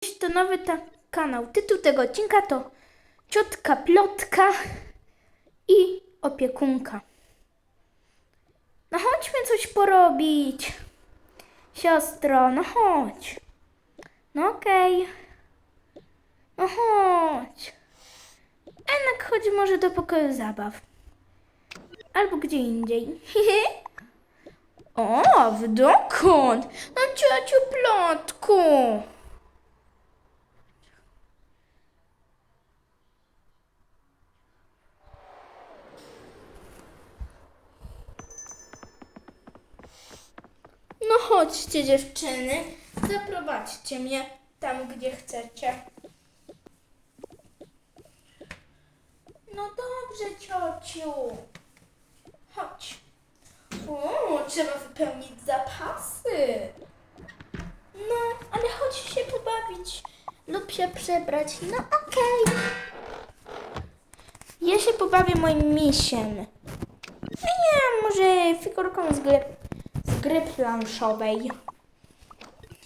To nowy ta kanał. Tytuł tego odcinka to Ciotka Plotka i Opiekunka. No chodźmy coś porobić. Siostro, no chodź. No okej. No chodź. Jednak chodź może do pokoju zabaw. Albo gdzie indziej. o, w dokąd? No ciociu Plotku. Chodźcie dziewczyny, zaprowadźcie mnie tam, gdzie chcecie. No dobrze, ciociu. Chodź. O, trzeba wypełnić zapasy. No, ale chodź się pobawić lub się przebrać. No okej. Ja się pobawię moim misiem. Nie, może figurką z z gry planszowej.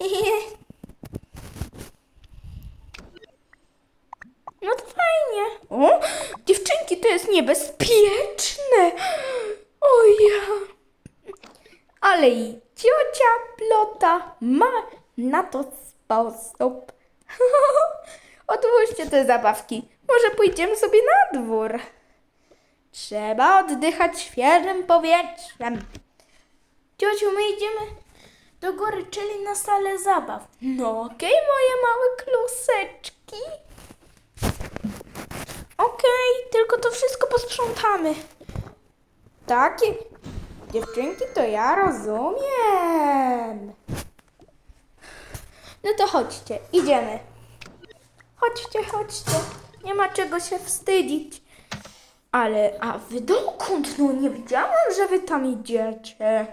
No to fajnie. O, dziewczynki, to jest niebezpieczne. O ja. Ale i ciocia Plota ma na to sposób. Odłóżcie te zabawki. Może pójdziemy sobie na dwór. Trzeba oddychać świeżym powietrzem. Ciociu, my idziemy do góry, czyli na salę zabaw. No okej, moje małe kluseczki. Okej, tylko to wszystko posprzątamy. Takie dziewczynki to ja rozumiem. No to chodźcie, idziemy. Chodźcie, chodźcie. Nie ma czego się wstydzić. Ale, a wy dokąd? No nie wiedziałam, że wy tam idziecie.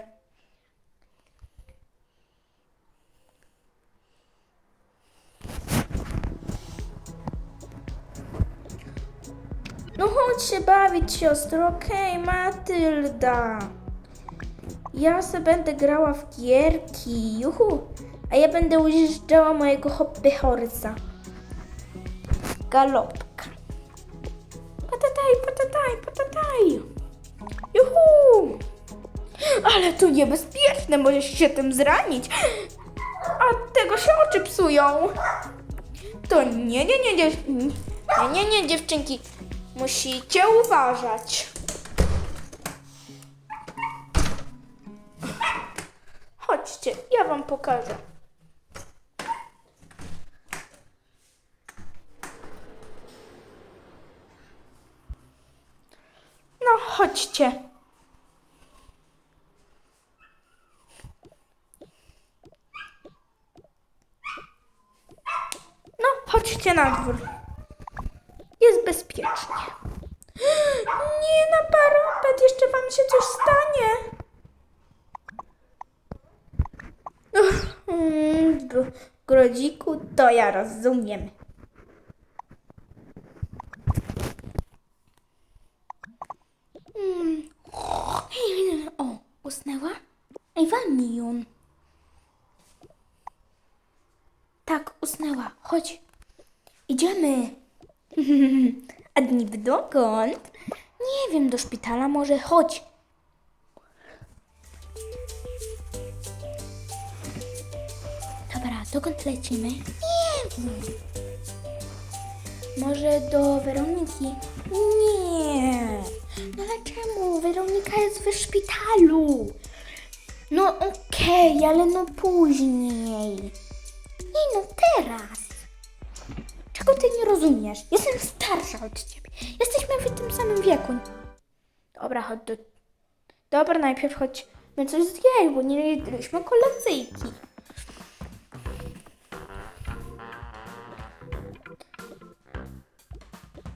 No chodź się bawić, siostro. Okej, Matylda. Ja se będę grała w gierki. Juhu. A ja będę ujeżdżała mojego hobby horsa. Galopka. Patataj, patataj, patataj. Juhu. Ale to niebezpieczne, możesz się tym zranić. A tego się oczy psują. To nie, nie, nie, nie, nie, nie, nie, dziewczynki. Musicie uważać. Chodźcie, ja wam pokażę. No, chodźcie. No, chodźcie na dwór. Jest bezpiecznie. Nie na parapet, jeszcze wam się coś stanie. Grodziku, to ja rozumiem. O, usnęła? Ej. Tak, usnęła. Chodź. Idziemy. A niby dokąd? Nie wiem, do szpitala może. Chodź. Dobra, dokąd lecimy? Nie wiem. Może do Weroniki? Nie. No ale czemu? Weronika jest w szpitalu. No okej, ale no później. Nie no, teraz. Rozumiesz? Jestem starsza od ciebie. Jesteśmy w tym samym wieku. Dobra, chodź do... Dobra, najpierw chodźmy coś zjeść, bo nie jedliśmy kolacyjki.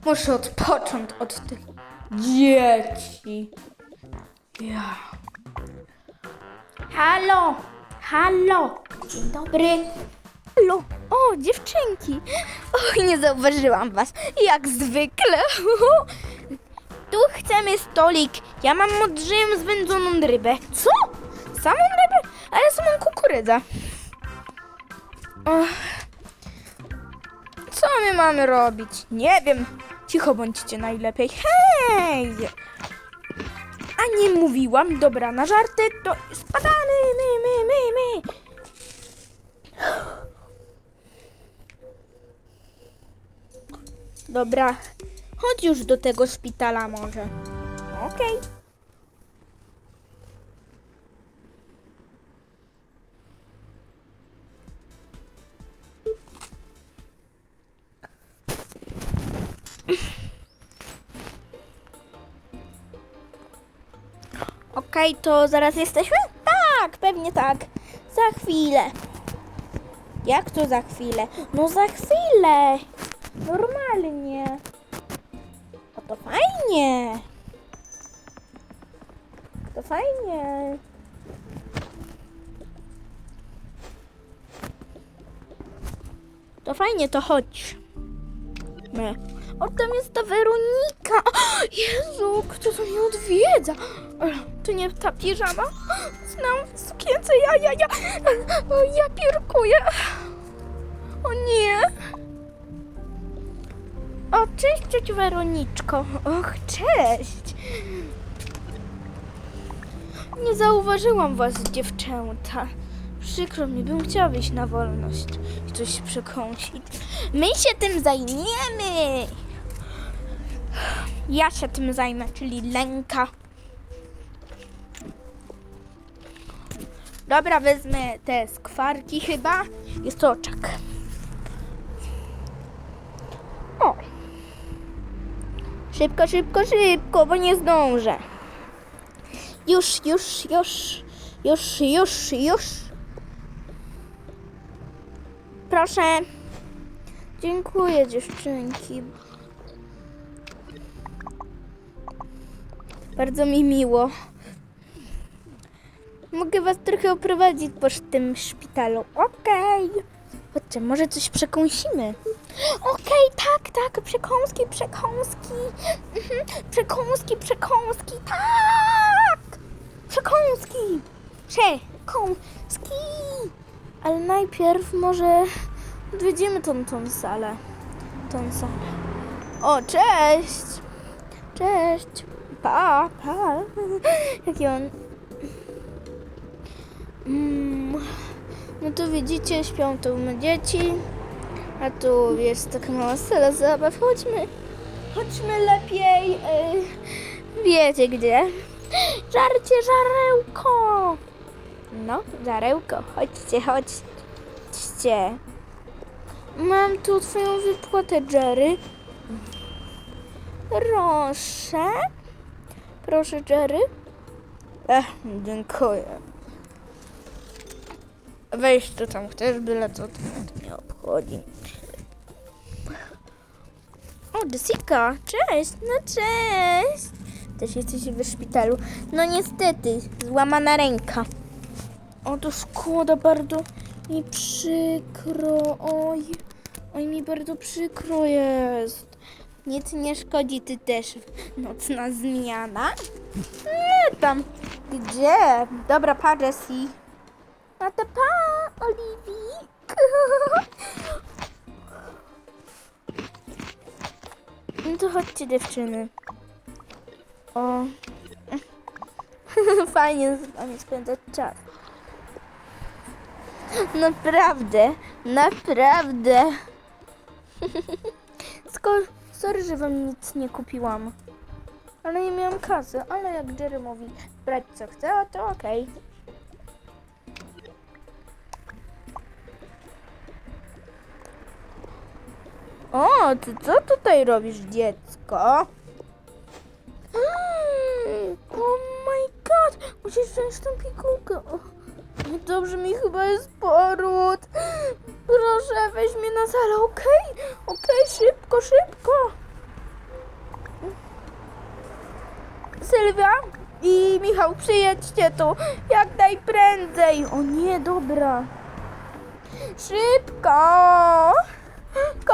Muszę odpocząć od tych dzieci. Ja. Halo, halo. Dzień dobry. Halo. O, dziewczynki. Oj, nie zauważyłam was. Jak zwykle. Tu chcemy stolik. Ja mam odżyjem zwędzoną rybę. Co? Samą rybę? A ja samą kukurydzę. Och. my mamy robić? Nie wiem. Cicho bądźcie najlepiej. Hej! A nie mówiłam, dobra, na żarty to spadamy, my, my, my, my. Dobra, chodź już do tego szpitala może. Okej. Okej, to zaraz jesteśmy? Tak, pewnie tak. Za chwilę. Jak to za chwilę? No za chwilę. Normalnie. O to fajnie. To fajnie. To fajnie, to chodź. My. O, tam jest ta Weronika. O, Jezu, kto to mnie odwiedza? To nie ta piżama? Znam sukience, ja, ja, ja. O, ja pierkuję. O nie. O, cześć, cześć Weroniczko. Och, cześć. Nie zauważyłam was, dziewczęta. Przykro mi, bym chciała wyjść na wolność i coś przekąsić. My się tym zajmiemy. Ja się tym zajmę, czyli lęka. Dobra, wezmę te skwarki chyba. Jest to oczak. O. Szybko, szybko, szybko, bo nie zdążę. Już, już, już, już, już, już. Proszę. Dziękuję, dziewczynki. Bardzo mi miło. Mogę was trochę oprowadzić po tym szpitalu. Okej. Chodźcie, może coś przekąsimy. Okej, tak, tak, przekąski, przekąski. Mhm. Przekąski, przekąski, tak! Przekąski! Przekąski! Ale najpierw może odwiedzimy tą, tą salę. Tą salę. O, cześć! Cześć! Pa, pa! Jaki on... Mm, no to widzicie, śpią tu dzieci. A tu jest taka mała sala zabaw. Chodźmy. Chodźmy lepiej. y, wiecie gdzie? Żarcie, żarełko! No, żarełko. Chodźcie, chodźcie. Mam tu twoją wypłatę, Jerry. Proszę. Proszę, Jerry. Ech, dziękuję. Weź to tam chcesz, byle co to mnie obchodzi. O, Jessica, cześć, no cześć. Też jesteś w szpitalu. No niestety, złamana ręka. O, to szkoda, bardzo mi przykro. Oj, oj, mi bardzo przykro jest. Nic nie szkodzi, ty też. Nocna zmiana. Nie tam. Gdzie? Dobra, pa, Jessie. A to pa, Oliwik. No to chodźcie dziewczyny. O. Fajnie z wami spędzać czas. Naprawdę, naprawdę. Skoro, sorry, że wam nic nie kupiłam. Ale nie miałam kasy, ale jak Jerry mówi brać co chce, to okej. O, ty co tutaj robisz, dziecko? Oh my god, musisz wziąć tą pigułkę. Dobrze mi chyba jest poród. Proszę, weź mnie na salę, okej? Okej, szybko, szybko. Sylwia i Michał, przyjedźcie tu jak najprędzej. O nie, dobra. Szybko!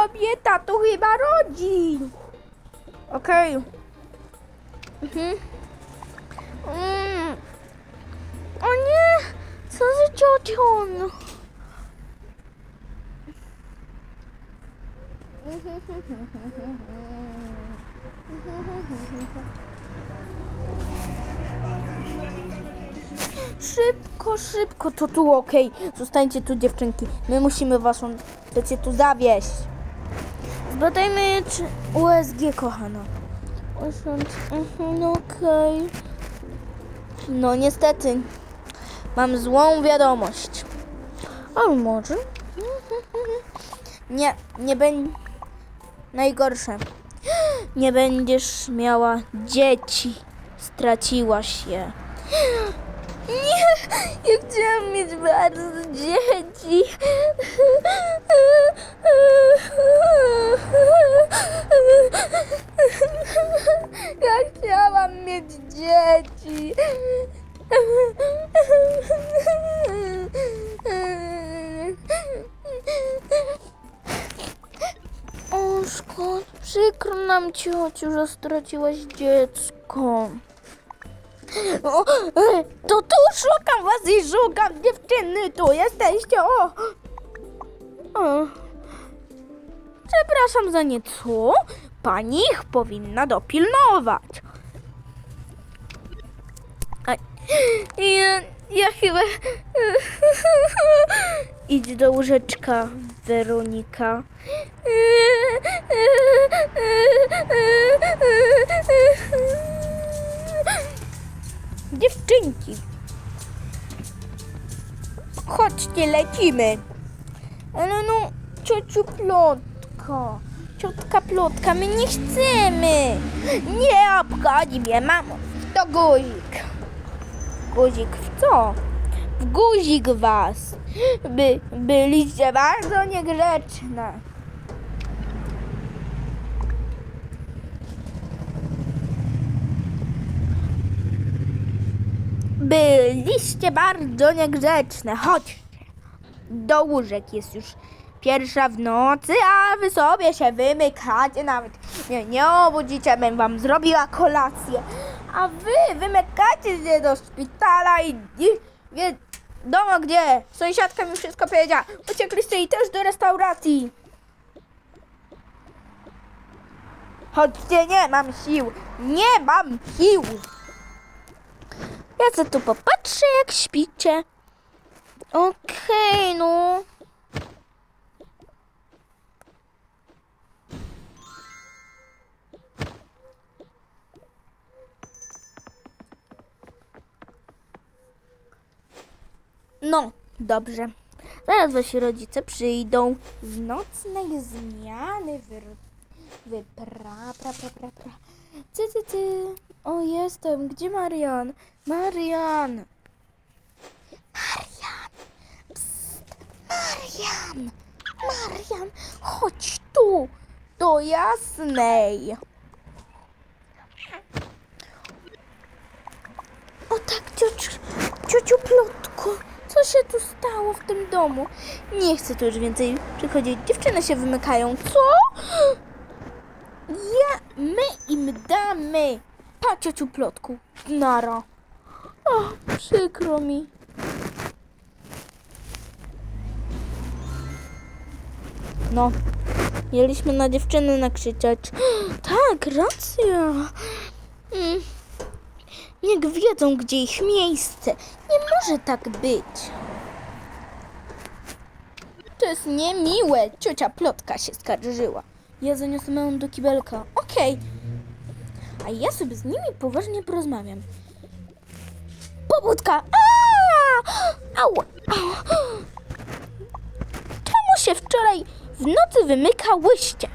Kobieta tu chyba rodzi. Okej. Mhm. Mm. O nie! Co za ciocią? Szybko, szybko, to tu okej. Zostańcie tu dziewczynki. My musimy waszą chcecie tu zawieść. Zbadajmy czy USG kochana. Usiądź. Mhm, no okej. No niestety. Mam złą wiadomość. Ale może? Nie, nie będzie. Najgorsze. Nie będziesz miała dzieci. Straciłaś je. Nie, ja chciałam mieć bardzo dzieci. Ja chciałam mieć dzieci. Oszko, przykro nam ciociu, że straciłaś dziecko. E, to tu szukam was i szukam dziewczyny, tu jesteście, o. o. Przepraszam za nieco, pani ich powinna dopilnować. Ja, ja chyba... Idź do łóżeczka, Weronika. Dziewczynki. Chodźcie, lecimy. Ale no, ciociu plotka. Ciotka plotka, my nie chcemy. Nie obchodzi mnie, mamo. To guzik. Guzik w co? W guzik was. By, byliście bardzo niegrzeczne. Byliście bardzo niegrzeczne. Chodźcie. Do łóżek jest już pierwsza w nocy, a wy sobie się wymykacie. Nawet mnie nie obudzicie, bym wam zrobiła kolację. A wy wymykacie się do szpitala i, i wie, domo gdzie? Sąsiadka mi wszystko powiedziała. Uciekliście i też do restauracji. Chodźcie, nie mam sił. Nie mam sił. Ja co tu popatrzę, jak śpicie. Okej, no. No, dobrze. Zaraz wasi rodzice przyjdą z nocnej zmiany. Wy, wypra, pra, pra, pra, pra. Ty, ty, ty. O, jestem. Gdzie Marian? Marian! Marian! Psst! Marian! Marian! Chodź tu! Do jasnej! O tak, ciociu, ciociu Plotko, co się tu stało w tym domu? Nie chcę tu już więcej przychodzić. Dziewczyny się wymykają. Co? Ja, my im damy. Pa, ciociu Plotku. Nara. O, przykro mi. No, mieliśmy na dziewczyny nakrzyczeć. Tak, racja. Mm. Niech wiedzą, gdzie ich miejsce. Nie może tak być. To jest niemiłe. Ciocia Plotka się skarżyła. Ja zaniosę małą do kibelka. Okej. A ja sobie z nimi poważnie porozmawiam. Pobudka! Au! Czemu się wczoraj w nocy wymykałyście?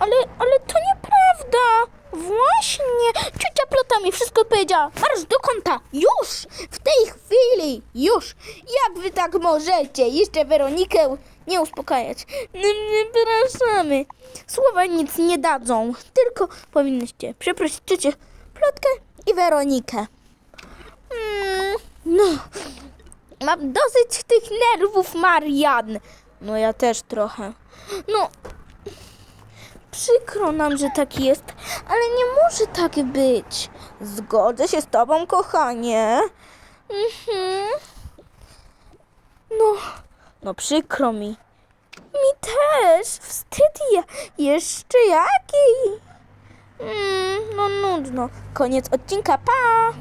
Ale, ale to nieprawda. Właśnie. Ciocia Plota mi wszystko powiedziała. Marsz do kąta. Już. W tej chwili. Już. Jak wy tak możecie? Jeszcze Weronikę nie uspokajać. Przepraszamy. Słowa nic nie dadzą. Tylko powinnyście przeprosić ciocię Plotkę i Weronikę. Mm, no. Mam dosyć tych nerwów, Marian. No ja też trochę. No, Przykro nam, że tak jest, ale nie może tak być. Zgodzę się z tobą, kochanie. Mhm. No, no przykro mi. Mi też. Wstyd je, jeszcze jaki. Mm, no nudno. Koniec odcinka, pa!